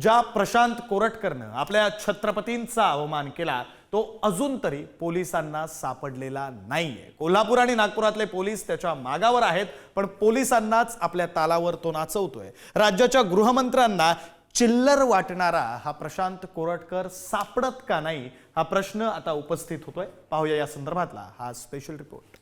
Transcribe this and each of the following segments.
ज्या प्रशांत कोरटकरनं आपल्या छत्रपतींचा अवमान केला तो अजून तरी पोलिसांना सापडलेला नाहीये. कोल्हापूर आणि नागपुरातले पोलीस त्याच्या मागावर आहेत पण पोलिसांनाच आपल्या तालावर तो नाचवतोय. राज्याच्या गृहमंत्र्यांना चिल्लर वाटणारा हा प्रशांत कोरटकर सापडत का नाही हा प्रश्न आता उपस्थित होतोय. पाहूया या संदर्भातला हा स्पेशल रिपोर्ट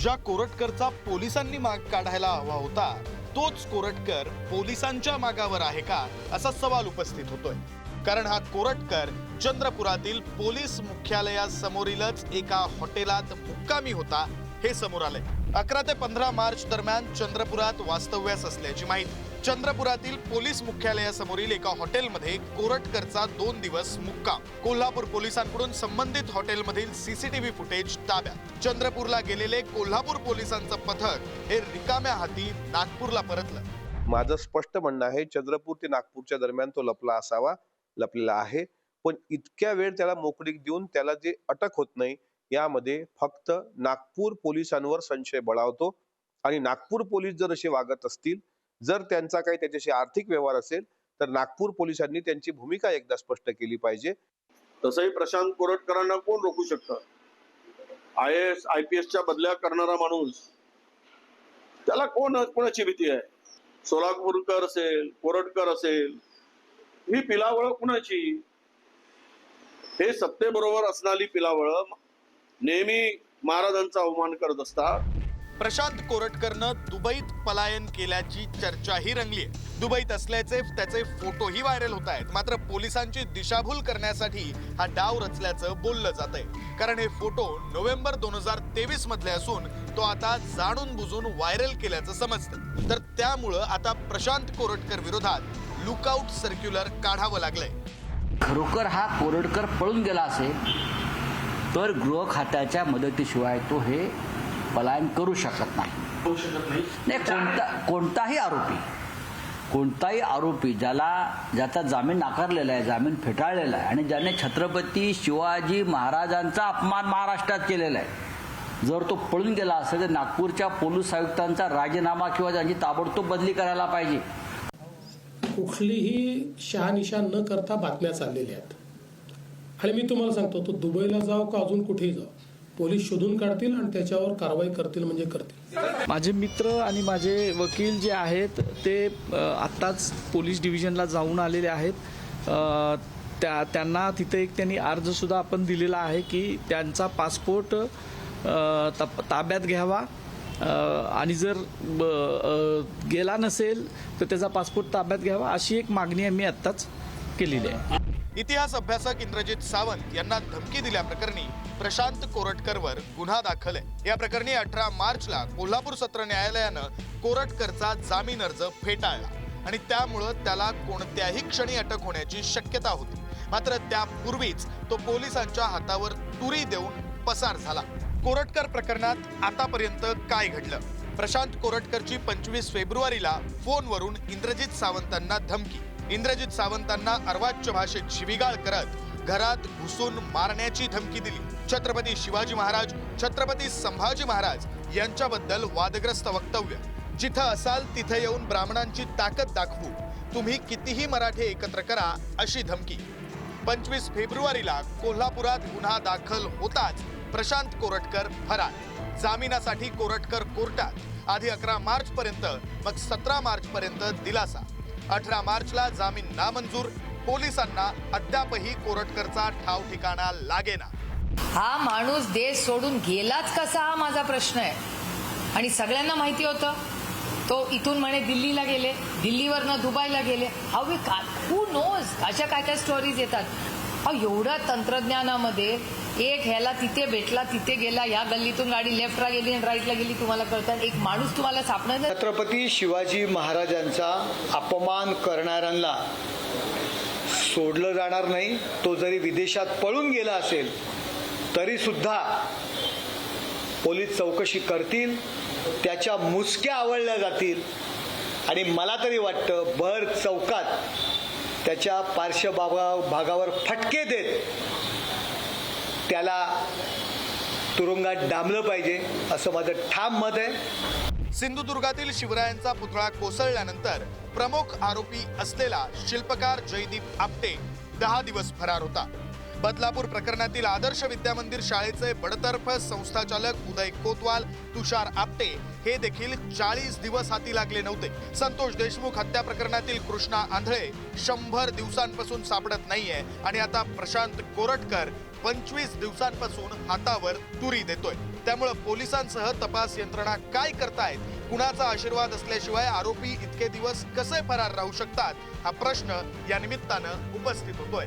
ज्या कोरटकरचा पोलिसांनी माग काढायला हवा होता तोच कोरटकर पोलिसांच्या मागावर आहे का असा सवाल उपस्थित होतोय. कारण हा कोरटकर चंद्रपुरातील पोलीस मुख्यालयासमोरीलच एका हॉटेलात मुक्कामी होता हे समोर आलंय. अकरा ते पंधरा मार्च दरम्यान चंद्रपुरात वास्तव्यास असल्याची माहिती. चंद्रपुरातील पोलीस मुख्यालयासमोरील एका हॉटेलमध्ये कोरटकरचा दोन दिवस मुक्काम. कोल्हापूर पोलिसांकडून संबंधित हॉटेलमधील सीसीटीव्ही फुटेज ताब्यात. चंद्रपूरला गेलेले कोल्हापूर पोलिसांचं पथक हे रिकाम्या हाती नागपूरला परतलं. माझं स्पष्ट म्हणणं आहे चंद्रपूर ते नागपूरच्या दरम्यान तो लपला असावा लपलेला आहे. पण इतक्या वेळ त्याला मोकळीक देऊन त्याला जे अटक होत नाही यामध्ये फक्त नागपूर पोलिसांवर संशय बळावतो. आणि नागपूर पोलीस जर असे वागत असतील जर त्यांचा काही त्याच्याशी आर्थिक व्यवहार असेल तर नागपूर पोलिसांनी त्यांची भूमिका एकदा स्पष्ट केली पाहिजे. तसंही प्रशांत कोरटकरांना कोण रोखू शकतं? आय एस आय पी एसच्या बदल्या करणारा माणूस त्याला कोण कोणाची भीती आहे? सोलापूरकर असेल कोरटकर असेल ही पिलावळ कुणाची? हे सत्तेबरोबर असणारी पिलावळ नेहमी महाराजांचा अवमान करत असतात. प्रशांत कोरटकरनं दुबईत पलायन केल्याची चर्चाही रंगली आहे. दुबईत असल्याचे त्याचे फोटोही व्हायरल होत आहेत. मात्र पोलिसांची दिशाभूल करण्यासाठी हा डाव रचल्याचं बोललं जात आहे. कारण हे फोटो नोव्हेंबर दोन हजार तेवीस मधले असून तो आता जाणून बुजून व्हायरल केल्याचं समजतं. तर त्यामुळं आता प्रशांत कोरटकर विरोधात लुकआउट सर्क्युलर काढावं लागलंय. खरोखर हा कोरडकर पळून गेला असेल तर गृह खात्याच्या मदतीशिवाय तो हे पलायन करू शकत नाही. नाही. कोणता कोणताही आरोपी कोणताही आरोपी ज्याला ज्याचा जामीन नाकारलेला आहे जामीन फेटाळलेला आहे आणि ज्याने छत्रपती शिवाजी महाराजांचा अपमान महाराष्ट्रात केलेला आहे. जर तो पळून गेला असेल तर नागपूरच्या पोलीस आयुक्तांचा राजीनामा किंवा त्यांची ताबडतोब बदली करायला पाहिजे. कुठलीही शहानिशा न करता बातम्या चाललेल्या आहेत. आणि मी तुम्हाला सांगतो तो दुबईला जाव का अजून कुठेही जाव पोलीस शोधून काढतील आणि त्याच्यावर कारवाई करतील म्हणजे करतील. माझे मित्र आणि माझे वकील जे आहेत ते आत्ताच पोलीस डिव्हिजनला जाऊन आलेले आहेत. त्या त्यांना तिथे एक त्यांनी अर्जसुद्धा आपण दिलेला आहे की त्यांचा पासपोर्ट ताब्यात घ्यावा. आणि जर ब- गेला नसेल तर त्याचा पासपोर्ट ताब्यात घ्यावा अशी एक मागणी आम्ही आत्ताच केलेली आहे. इतिहास अभ्यासक इंद्रजित सावंत यांना धमकी दिल्याप्रकरणी प्रशांत कोरटकरवर गुन्हा दाखल आहे. या प्रकरणी अठरा मार्चला कोल्हापूर सत्र न्यायालयानं कोरटकरचा जामीन अर्ज फेटाळला आणि त्यामुळं त्याला कोणत्याही क्षणी अटक होण्याची शक्यता होती. मात्र त्यापूर्वीच तो पोलिसांच्या हातावर तुरी देऊन पसार झाला. कोरटकर प्रकरणात आतापर्यंत काय घडलं? प्रशांत कोरटकरची पंचवीस फेब्रुवारीला फोनवरून इंद्रजित सावंतांना धमकी इंद्रजित सावंतांना अर्वाच्य भाषेत शिविगाळ करत घरात घुसून मारण्याची धमकी दिली. छत्रपती शिवाजी महाराज छत्रपती संभाजी महाराज यांच्याबद्दल वादग्रस्त वक्तव्य. जिथं असाल तिथे येऊन ब्राह्मणांची ताकद दाखवू. तुम्ही कितीही मराठे एकत्र करा अशी धमकी. पंचवीस फेब्रुवारीला कोल्हापुरात गुन्हा दाखल होताच प्रशांत कोरटकर फरार. जामिनासाठी कोरटकर कोर्टात. आधी अकरा मार्च पर्यंत मग सतरा मार्च पर्यंत दिलासा. अठरा मार्चला जामीन नामंजूर. पोलिसांना अद्यापही कोरटकरचा ठाव ठिकाणा लागेना. हा माणूस देश सोडून गेलाच कसा हा माझा प्रश्न आहे. आणि सगळ्यांना माहिती होतं. तो इथून म्हणे दिल्लीला गेले दिल्लीवरनं दुबईला गेले. हा वी का हू नोज अशा काय काय स्टोरीज येतात. एवढ्या तंत्रज्ञानामध्ये एक ह्याला तिथे भेटला तिथे गेला या गल्लीतून गाडी लेफ्टला गेली आणि राईटला गेली तुम्हाला कळतात एक माणूस तुम्हाला सापडत छत्रपती शिवाजी महाराजांचा अपमान करणाऱ्यांना सोडलं जाणार नाही. तो जरी विदेशात पळून गेला असेल तरी सुद्धा पोलीस चौकशी करतील त्याच्या मुसक्या आवळल्या जातील. आणि मला तरी वाटतं भर चौकात त्याच्या पार्श्वभागा भागावर फटके देत त्याला तुरुंगात डांबलं पाहिजे असं माझं ठाम मत आहे. सिंधुदुर्गातील शिवरायांचा पुतळा कोसळल्यानंतर प्रमुख आरोपी असलेला शिल्पकार जयदीप आपटे दहा दिवस फरार होता. बदलापूर प्रकरणातील आदर्श विद्यामंदिर शाळेचे बडतर्फ संस्थाचालक उदय कोतवाल तुषार आपटे हे देखील चाळीस दिवस हाती लागले नव्हते. संतोष देशमुख हत्या प्रकरणातील कृष्णा आंधळे शंभर दिवसांपासून सापडत नाहीये आणि आता प्रशांत कोरटकर पंचवीस दिवसांपासून हातावर तुरी देतोय. त्यामुळे पोलिसांसह तपास यंत्रणा काय करतायत कुणाचा आशीर्वाद असल्याशिवाय आरोपी इतके दिवस कसे फरार राहू शकतात हा प्रश्न या निमित्तानं उपस्थित होतोय.